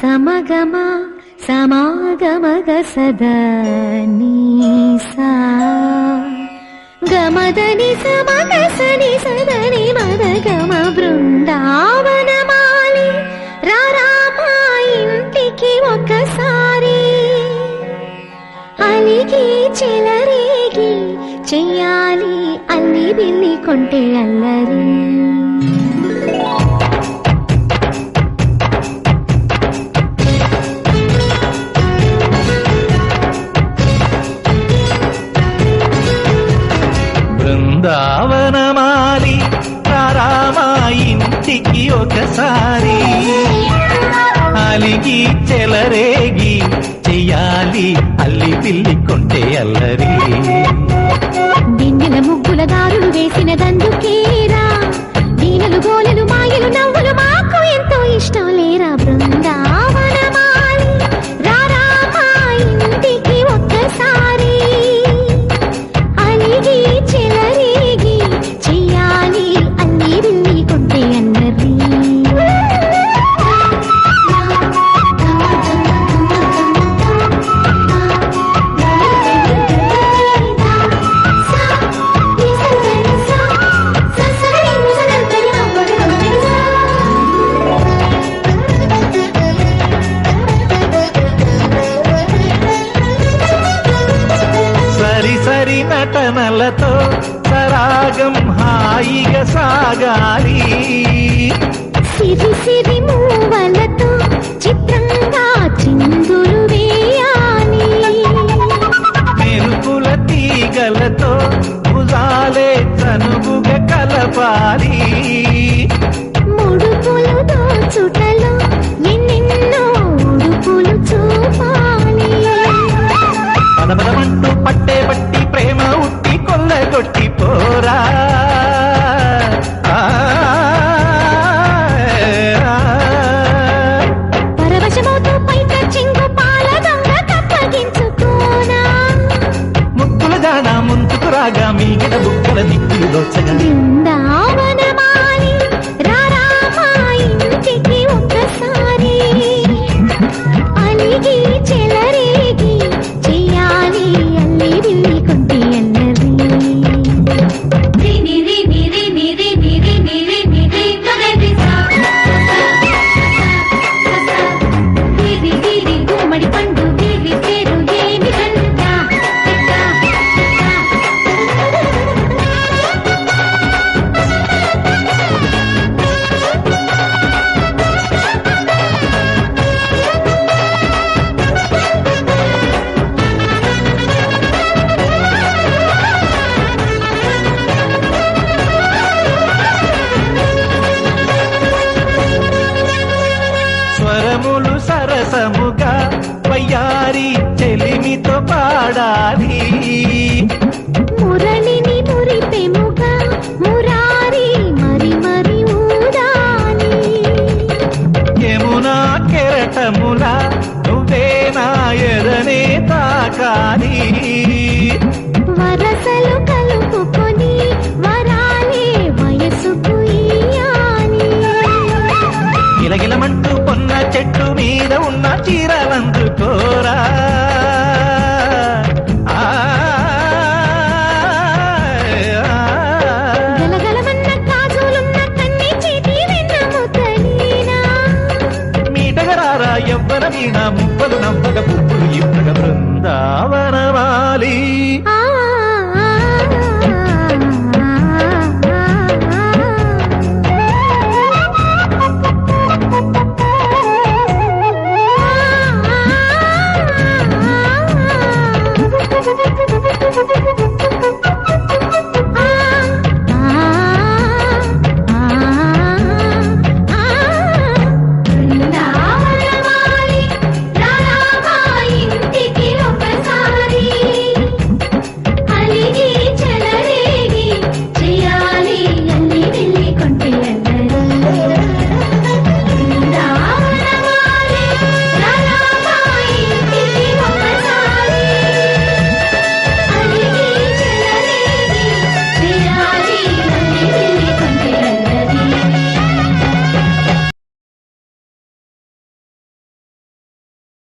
సమగమ సమాగమగ సదనీసా గమదని సమగ సని సదని మదగమ బృందా. చెయ్యాలి అల్లి బిల్లి కొంటే అల్లరి. బృందావనమాలి రారామా ఇంటికి ఒకసారి. అలిగి చెలరేగి చెయ్యాలి అల్లి పిల్లి కొంటే అల్లరి. ముగ్గుల దారులు వేసిన సరి సరాగం హాయిగా సాగాలి. సిరి సిరి మూవలతో చిత్రంగా ముందుకు మీ గిడ బుక్కల దిక్కులు దోచగలి. పాడాలి మురళిని మురిపెముగా మురారి మరి మరి ఊదాలి యమునా కెరటముల నువ్వే నా ఎదనే తాకాలి వరసలు కలుపుకొని వరాలే ఇయ్యాలి గిలగిలమంటూ పొన్న చెట్టు మీద ఉన్న చీరలందుకోరా నా ముప్పలు నమ్మక పుప్పులు ఇవ్వక బృందావనవాలి.